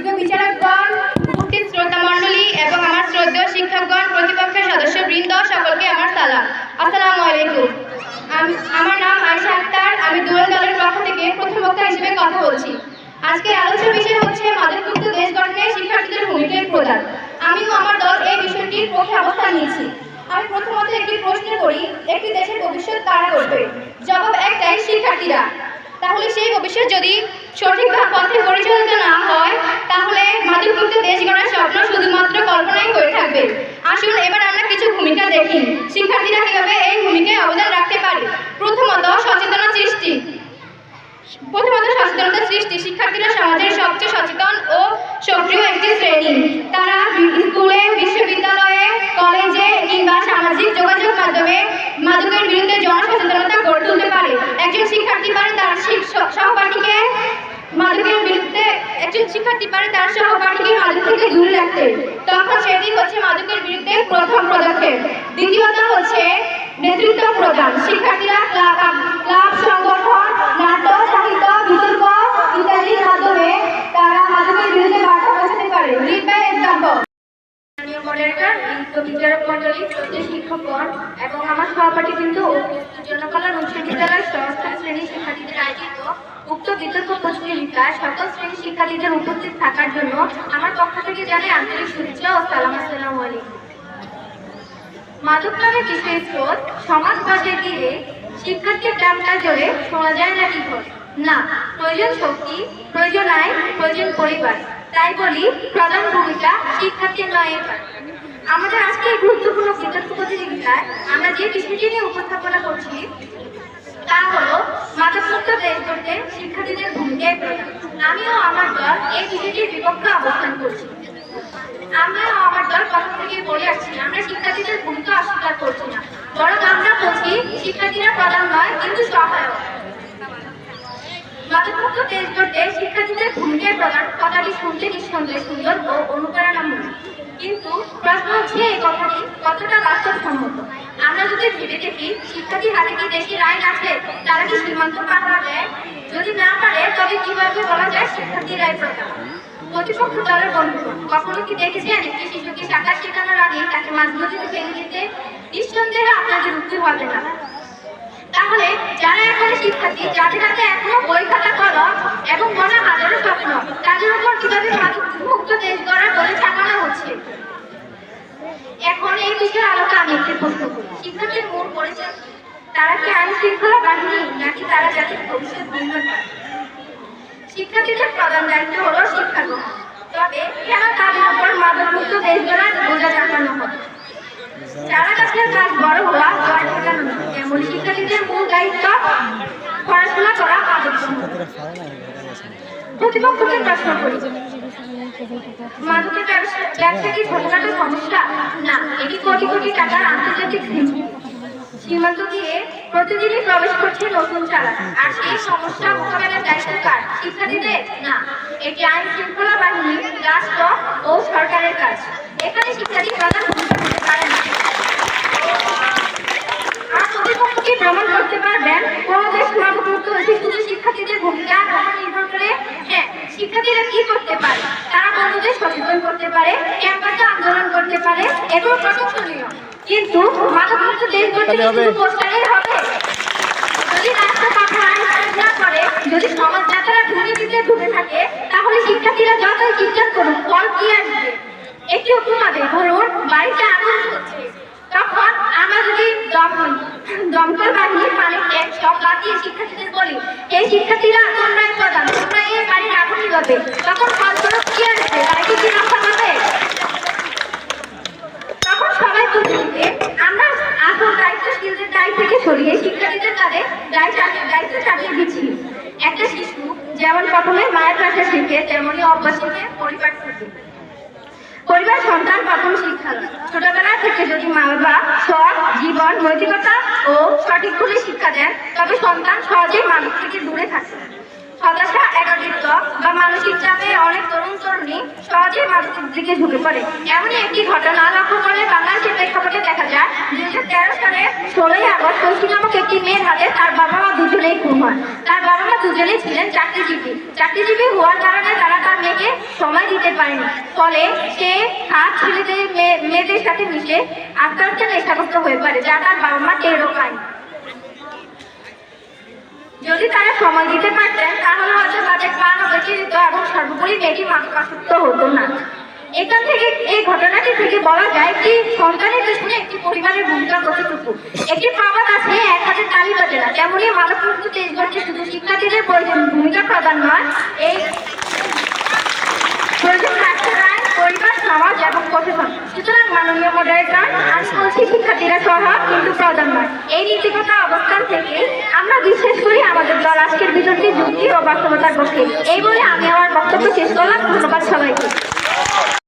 যোগ্য বিচারকগণ উপস্থিত শ্রোতা এবং আমার শ্রদ্ধেয় শিক্ষকগণ, প্রতিপক্ষের সদস্য বৃন্দ সকলকে আমার সালাম। আসসালামু আলাইকুম। আমার নাম আয়শা আক্তার। আমি দুয়াল দলের পক্ষ থেকে প্রথম হিসেবে কথা বলছি। আজকের আলোচ্য বিষয় হচ্ছে মাদকমুক্ত দেশ শিক্ষার্থীদের ভূমিকার প্রদান। আমিও আমার দল এই বিষয়টির পক্ষে অবস্থান নিয়েছি। আমি প্রথমত একটি প্রশ্ন করি, একটি দেশের ভবিষ্যৎ কারা করবে? জবাব একটাই, শিক্ষার্থীরা। তাহলে সেই ভবিষ্যৎ যদি সঠিকভাবে পথে পরিচালিত না হয়, তাহলে মাদকমুক্ত দেশ গড়ার স্বপ্ন শুধুমাত্র কল্পনাই হয়ে থাকবে। আসুন, এবার আমরা কিছু ভূমিকা দেখি। শিক্ষার্থীরা কীভাবে এই ভূমিকায় অবদান রাখতে পারে? প্রথমত, সচেতনতা সৃষ্টি। প্রথমত, সচেতনতা সৃষ্টি। শিক্ষার্থীরা সমাজের সবচেয়ে সচেতন ও সক্রিয় একটি শ্রেণি। তারা স্কুলে, বিশ্ববিদ্যালয়ে, কলেজে কিংবা সামাজিক যোগাযোগ মাধ্যমে মাদকের বিরুদ্ধে জনসচেতনতা গড়ে তুলতে পারে। একজন শিক্ষার্থী পারে তার শিক- সহ- সহপাঠীকে মাদকের বিরুদ্ধে একজন শিক্ষার্থী পারে তার সহপাঠীকে মাদক থেকে দূরে রাখতে। তখন সেটি হচ্ছে মাদকের বিরুদ্ধে প্রথম পদক্ষেপ। দ্বিতীয়ত হচ্ছে নেতৃত্ব প্রদান। শিক্ষার্থীরা ক্লাব ক্লাব সংগঠন, নাটক সাহিত্য বিতর্ক ইত্যাদির মাধ্যমে তারা মাদকের বিরুদ্ধে বার্তা পৌঁছাতে পারে লিড বাই এক্সাম্পল স্থানীয় মডারেটর নৃত্য বিচারক মন্ডলী শ্রদ্ধেয় শিক্ষকগণ এবং আমার সহপাঠী কিন্তু জনকল্যাণ উচ্চ বিদ্যালয়ের সংস্থান শ্রেণির শিক্ষার্থীদের আয়োজিত উক্ত বিতর্ক প্রতিযোগিতায় সকল শ্রেণির শিক্ষার্থীদের উপস্থিত থাকার জন্য আমার পক্ষ থেকে জানাই আন্তরিক শুভেচ্ছা ও সালাম, আসসালামু আলাইকুম। মাদক নামে বিষয় স্রোত, সমাজ বাজে গিয়ে শিক্ষার্থীর ডামটা জোরে শোনা যায় না কি করে না, প্রয়োজন শক্তি, প্রয়োজন আয়, প্রয়োজন পরিবার। তাই বলি, প্রধান ভূমিকা শিক্ষার্থীর নয় আমাদের আজকের গুরুত্বপূর্ণ বিতর্ক প্রতিযোগিতায় আমরা যে বিষয়টি নিয়ে উপস্থাপনা করছি তা হলো মাদকমুক্ত দেশ গড়তে শিক্ষার্থীদের ভূমিকায় প্রধান। আমিও আমার দল এই বিষয়টির বিপক্ষে অবস্থান করছি। আমরাও আমার দল প্রথম থেকে বলে আসছি, আমরা শিক্ষার্থীদের ভূমিকা অস্বীকার করছি না। বরং আমরা বলছি শিক্ষার্থীরা প্রধান নয়, কিন্তু সহায়ক। মাদকমুক্ত দেশ গড়তে শিক্ষার্থীদের ভূমিকায় প্রধান। কথাটি শুনতে নিঃসন্দেহে সুন্দর ও অনুপ্রেরণামূলক। কিন্তু প্রশ্ন হচ্ছে এই কথাটি কতটা বাস্তবসম্মত? আমরা যদি ভেবে দেখি শিক্ষার্থীর হাতে কি দেশের আইন আছে তারা কি সীমান্ত পার হবে যদি না পারে, তবে কীভাবে বলা যায় শিক্ষার্থীরাই প্রধান প্রতিপক্ষ দলের বন্ধু কখনো কি দেখেছেন একটি শিশুকে সাঁতার শেখানোর আগে তাকে মাঝ নদীতে ফেলে দিতে? নিঃসন্দেহে আপনাদের উঠতে হবে না তাহলে যারা এখানে শিক্ষার্থী, যাদের হাতে এখনও বই খাতা কলম এবং মনে হাজারো স্বপ্ন তাদের উপর কীভাবে মুক্ত দেশ গড়ার বলে চাপানো হচ্ছে এখন এই বিষয়ে আলোকে আমি একটি প্রশ্ন করি শিক্ষার্থীর মূল পরিচয় কি? তারা কি আইন শৃঙ্খলা বাহিনী নাকি তারা জাতির ভবিষ্যৎ করে? শিক্ষার্থীদের প্রধান দায়িত্ব হলো শিক্ষা গ্রহণ তবে কেন তাদের উপর মাদকমুক্ত দেশ গড়ার বোঝা চাপানো হবে যারা গাছের কাজ বড় হওয়া জয় ঠেকানো। এমন শিক্ষার্থীদের মূল দায়িত্ব পড়াশোনা করা আদর্শ প্রতিপক্ষকে প্রশ্ন করি, মাদকের ব্যবসা ব্যবসা কি ছোটখাটো সমস্যা না, এটি কোটি কোটি টাকার আন্তর্জাতিক। সীমান্ত দিয়ে প্রতিদিনই প্রবেশ করছে নতুন চালান আর সেই সমস্যা মোকাবেলার দায়িত্ব কার? শিক্ষার্থীদের না। এটি আইন শৃঙ্খলা বাহিনী রাষ্ট্র ও সরকারের কাজ। এখানে শিক্ষার্থী প্রধান ভূমিকা নিতে পারে না। প্রমাণ করতে পারবেন। কোন দেশ মাদকমুক্ত হয়েছে শিক্ষার্থীদের ভূমিকা উপর নির্ভর করে। হ্যাঁ শিক্ষার্থীরা কি করতে পারে? তারা বন্ধুদের সচেতন করতে পারে ক্যাম্পাসে আন্দোলন করতে পারে এগুলো প্রশংসনীয়। কিন্তু মাদকমুক্ত দেশ গড়তে শুধু পোস্টারেই হবে। যদি পাঠা আইন না করে যদি সমাজ নেতারা দুর্নীতিতে ডুবে থাকে তাহলে শিক্ষার্থীরা যতই চিন্তা করুক ফল কি আসবে একটি উপমা দেয় ধরুন বাড়িতে আগুন হচ্ছে তখন আমরা যদি দমকল বাহিনী তখন সবাই বুঝে আমরা আসল দায়িত্বশীলদের দায়িত্ব থেকে সরিয়ে শিক্ষার্থীদের দায়িত্ব চাপিয়ে দিচ্ছি। একটা শিশু যেমন প্রথমে মায়ের কাছে শিখে, তেমনি অভ্যাস শিখে পরিবার থেকে। পরিবার, সন্তান প্রথম শিক্ষা ছোটবেলা থেকে যদি মা বাবা সৎ, জীবন, নৈতিকতা ও সঠিক করে শিক্ষা দেন, তবে সন্তান সহজেই মানুষ থেকে দূরে থাকে। সহজেই মানসিক দিকে ঝুঁকে পড়ে। এমনই একটি ঘটনা লক্ষ্য করে বাংলাদেশের প্রেক্ষাপটে দেখা যায় দুই হাজার তেরো সালে ষোলোই আগস্ট নামক একটি মেয়ের হাতে তার বাবা মা দুজনেই খুন হয়। তার বাবা মা দুজনেই ছিলেন চাকরিজীবী। চাকরিজীবী হওয়ার কারণে তারা তার মেয়েকে সময় দিতে পারেনি। ফলে সে আর ছেলেদের মেয়ে- মেয়েদের সাথে মিশে আস্তে আস্তে হয়ে পড়ে, যা তার বাবা মা টেরও পায় যদি তারা সময় দিতে পারতেন, তাহলে হয়তো তাদের প্রাণ বেঁচে যেত এবং সর্বোপরি মেয়েটি মাদকাসক্ত হতো না। এখান থেকে, এই ঘটনাটি থেকে বলা যায় কি, সন্তানের পেছনে একটি পরিবারের ভূমিকা কতটুকু? একটি প্রবাদ আছে, এক হাতে তালি বাজে না। তেমনি মাদকমুক্ত দেশ গড়তে শুধু শিক্ষার্থীদের প্রয়োজন ভূমিকা প্রদান নয়, এই প্রয়োজন পরিবার, সমাজ এবং প্রশাসন। সুতরাং মাননীয় মডারেটর আজ বলছি শিক্ষার্থীরা সহ কিন্তু প্রধান নয়। এই নীতিগত অবস্থান থেকে আমরা বিশ্বাস করি আমাদের দল আজকের বিতর্কে যুক্তি ও বাস্তবতার পক্ষে। এই বলে আমি আমার বক্তব্য শেষ করলাম। ধন্যবাদ সবাইকে।